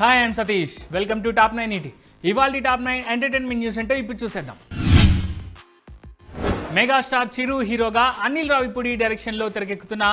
Hi and Satish welcome to top nine ET ఇవాళ top nine entertainment news అంటే ఇప్పుడు చూసేద్దాం. మెగాస్టార్ చిరు హీరోగా అనిల్ రావిపూడి డైరెక్షన్లో తెరకెక్కుతున్న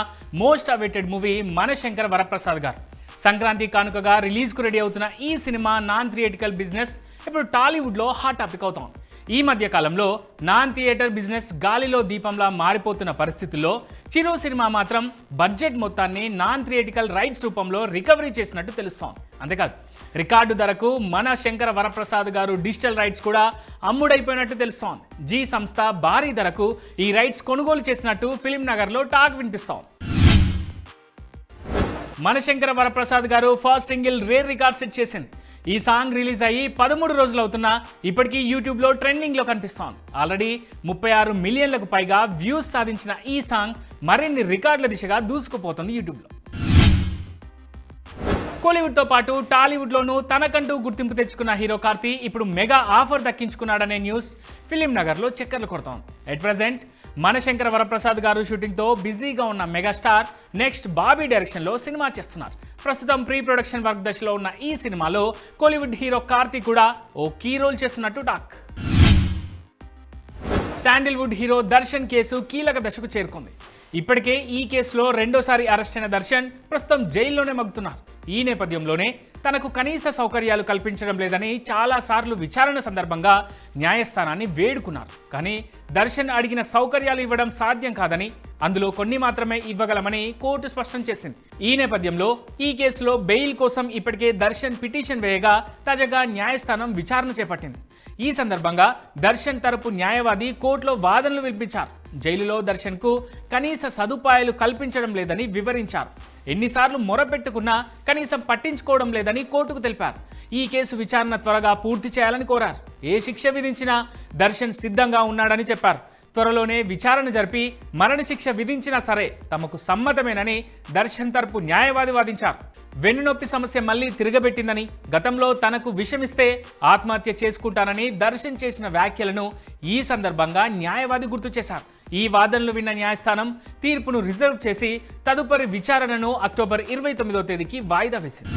most awaited movie Manashankar Varaprasad గారు. సంక్రాంతి కానుకగా రిలీజ్కు రెడీ అవుతున్న ఈ సినిమా నాన్ థియేటికల్ బిజినెస్ ఇప్పుడు టాలీవుడ్లో హాట్ టాపిక్ అవుతాం ఈ మధ్య కాలంలో నాన్ థియేటర్ బిజినెస్ గాలిలో దీపంలా మారిపోతున్న పరిస్థితుల్లో చిరు సినిమా మాత్రం బడ్జెట్ మొత్తాన్ని నాన్ థియేటికల్ రైట్స్ రూపంలో రికవరీ చేసినట్టు తెలుస్తోంది. అంతేకాదు రికార్డు ధరకు మన శంకర వరప్రసాద్ గారు డిజిటల్ రైట్స్ కూడా అమ్ముడైపోయినట్టు తెలుస్తోంది. జీ సంస్థ భారీ ధరకు ఈ రైట్స్ కొనుగోలు చేసినట్టు ఫిలిం నగర్లో టాక్ వినిపిస్తోంది. మనశంకర వరప్రసాద్ గారు first single rare record set చేసింది. ఈ సాంగ్ రిలీజ్ అయ్యి పదమూడు రోజులు అవుతున్నా ఇప్పటికీ యూట్యూబ్లో ట్రెండింగ్లో కనిపిస్తోంది. ఆల్రెడీ ముప్పై ఆరు మిలియన్లకు పైగా వ్యూస్ సాధించిన ఈ సాంగ్ మరిన్ని రికార్డుల దిశగా దూసుకుపోతుంది యూట్యూబ్లో. కోలీవుడ్తో పాటు టాలీవుడ్లోనూ తనకంటూ గుర్తింపు తెచ్చుకున్న హీరో కార్తీ ఇప్పుడు మెగా ఆఫర్ దక్కించుకున్నాడనే న్యూస్ ఫిలిం నగర్లో చక్కర్లు కొడతాం. ఎట్ ప్రజెంట్ మనశంకర వరప్రసాద్ గారు షూటింగ్తో బిజీగా ఉన్న మెగాస్టార్ నెక్స్ట్ బాబీ డైరెక్షన్లో సినిమా చేస్తున్నారు. ప్రస్తుతం ప్రీ ప్రొడక్షన్ వర్క్ దశలో ఉన్న ఈ సినిమాలో కోలీవుడ్ హీరో కార్తీ కూడా ఓ కీ రోల్ చేస్తున్నట్టు talk. Sandalwood hero Darshan case కీలక దశకు చేరుకుంది. ఇప్పటికే ఈ కేసులో రెండోసారి అరెస్ట్ అయిన దర్శన్ ప్రస్తుతం జైల్లోనే మగ్గుతున్నారు. ఈ నేపథ్యంలోనే తనకు కనీస సౌకర్యాలు కల్పించడం లేదని చాలా సార్లు విచారణ సందర్భంగా న్యాయస్థానాన్ని వేడుకున్నారు. కానీ దర్శన్ అడిగిన సౌకర్యాలు ఇవ్వడం సాధ్యం కాదని అందులో కొన్ని మాత్రమే ఇవ్వగలమని కోర్టు స్పష్టం చేసింది. ఈ నేపథ్యంలో ఈ కేసులో బెయిల్ కోసం ఇప్పటికే దర్శన్ పిటిషన్ వేయగా తాజాగా న్యాయస్థానం విచారణ చేపట్టింది. ఈ సందర్భంగా దర్శన్ తరపు న్యాయవాది కోర్టులో వాదనలు వినిపించారు. జైలులో దర్శన్కు కనీస సదుపాయాలు కల్పించడం లేదని వివరించారు. ఎన్నిసార్లు మొరపెట్టుకున్నా కనీసం పట్టించుకోవడం లేదని కోర్టుకు తెలిపారు. ఈ కేసు విచారణ త్వరగా పూర్తి చేయాలని కోరారు. ఏ శిక్ష విధించినా దర్శన్ సిద్ధంగా ఉన్నాడని చెప్పారు. త్వరలోనే విచారణ జరిపి మరణశిక్ష విధించినా సరే తమకు సమ్మతమేనని దర్శన్ తరపు న్యాయవాది వాదించారు. వెన్నునొప్పి సమస్య మళ్ళీ తిరగబెట్టిందని గతంలో తనకు విషమిస్తే ఆత్మహత్య చేసుకుంటానని దర్శన్ చేసిన వ్యాఖ్యలను ఈ సందర్భంగా న్యాయవాది గుర్తు చేశారు. ఈ వాదనలు విన్న న్యాయస్థానం తీర్పును రిజర్వ్ చేసి తదుపరి విచారణను అక్టోబర్ ఇరవై తొమ్మిదో తేదీకి వాయిదా వేసింది.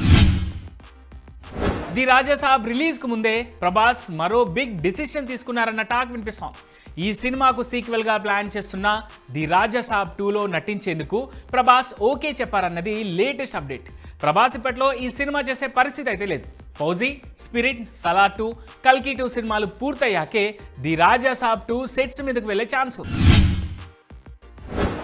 ది రాజా సాబ్ రిలీజ్కు ముందే ప్రభాస్ మరో బిగ్ డిసిషన్ తీసుకున్నారన్న టాక్ వినిపిస్తాం ఈ సినిమాకు సీక్వెల్గా ప్లాన్ చేస్తున్న ది రాజా సాబ్ టూలో నటించేందుకు ప్రభాస్ ఓకే చెప్పారన్నది లేటెస్ట్ అప్డేట్. ప్రభాస్ ఇప్పట్లో ఈ సినిమా చేసే పరిస్థితి అయితే లేదు. ఫౌజీ స్పిరిట్ సలా టూ కల్కి టూ సినిమాలు పూర్తయ్యాకే the Raja Saab two sets మీదకు వెళ్ళే ఛాన్స్ ఉంది.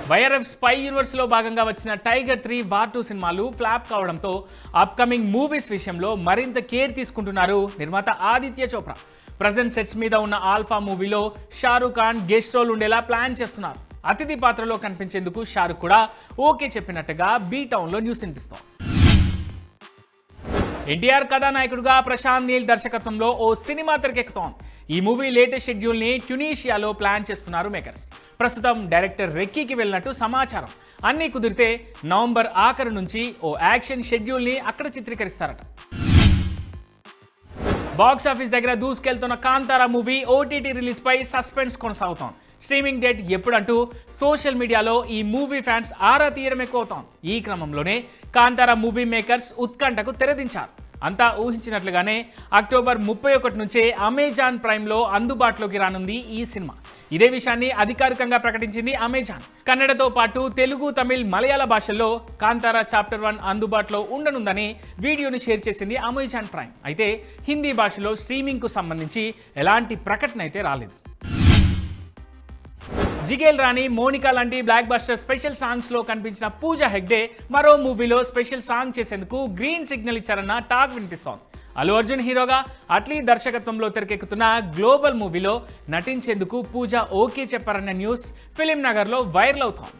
వైఆర్ఎఫ్ స్పై యూనివర్స్లో భాగంగా వచ్చిన టైగర్ త్రీ వార్ టూ సినిమాలు ఫ్లాప్ కావడంతో అప్కమింగ్ మూవీస్ విషయంలో మరింత కేర్ తీసుకుంటున్నారు నిర్మాత ఆదిత్య చోప్రా. ప్రజెంట్ సెట్స్ మీద ఉన్న ఆల్ఫా మూవీలో షారూఖ్ ఖాన్ గెస్ట్ రోల్ ఉండేలా ప్లాన్ చేస్తున్నారు. అతిథి పాత్రలో కనిపించేందుకు షారుఖ్ కూడా ఓకే చెప్పినట్టుగా బీ టౌన్లో న్యూస్ వినిపిస్తాం ఎన్టీఆర్ కథానాయకుడుగా ప్రశాంత్ నీల్ దర్శకత్వంలో ఓ సినిమా తెరకెక్కుతోంది. ఈ మూవీ లేటెస్ట్ షెడ్యూల్ని ట్యునీషియాలో ప్లాన్ చేస్తున్నారు మేకర్స్. ప్రస్తుతం డైరెక్టర్ రెక్కీకి వెళ్ళినట్టు సమాచారం. అన్నీ కుదిరితే నవంబర్ ఆఖరు నుంచి ఓ యాక్షన్ షెడ్యూల్ని అక్కడ చిత్రీకరిస్తారట. బాక్స్ ఆఫీస్ దగ్గర దూసుకెళ్తున్న కాంతారా మూవీ ఓటీటీ రిలీజ్పై సస్పెన్స్ కొనసాగుతోంది. స్ట్రీమింగ్ డేట్ ఎప్పుడంటూ సోషల్ మీడియాలో ఈ మూవీ ఫ్యాన్స్ ఆరా తీయడం ఎక్కువ ఈ క్రమంలోనే కాంతారా మూవీ మేకర్స్ ఉత్కంఠకు తెరదించారు. అంతా ఊహించినట్లుగానే అక్టోబర్ ముప్పై ఒకటి నుంచే అమెజాన్ ప్రైమ్లో అందుబాటులోకి రానుంది ఈ సినిమా. ఇదే విషయాన్ని అధికారికంగా ప్రకటించింది అమెజాన్. కన్నడతో పాటు తెలుగు తమిళ్ మలయాళ భాషల్లో కాంతారా చాప్టర్ వన్ అందుబాటులో ఉండనుందని వీడియోని షేర్ చేసింది అమెజాన్ ప్రైమ్. అయితే హిందీ భాషలో స్ట్రీమింగ్కు సంబంధించి ఎలాంటి ప్రకటన అయితే రాలేదు. జిగేల్ రాణి మోనికా లాంటి బ్లాక్ బస్టర్ స్పెషల్ సాంగ్స్లో కనిపించిన పూజ హెగ్డే మరో మూవీలో స్పెషల్ సాంగ్ చేసేందుకు గ్రీన్ సిగ్నల్ ఇచ్చారన్న టాక్ వినిపిస్తోంది. అల్లు అర్జున్ హీరోగా అట్లీ దర్శకత్వంలో తెరకెక్కుతున్న గ్లోబల్ మూవీలో నటించేందుకు పూజ ఓకే చెప్పారన్న న్యూస్ ఫిలిం నగర్లో వైరల్ అవుతోంది.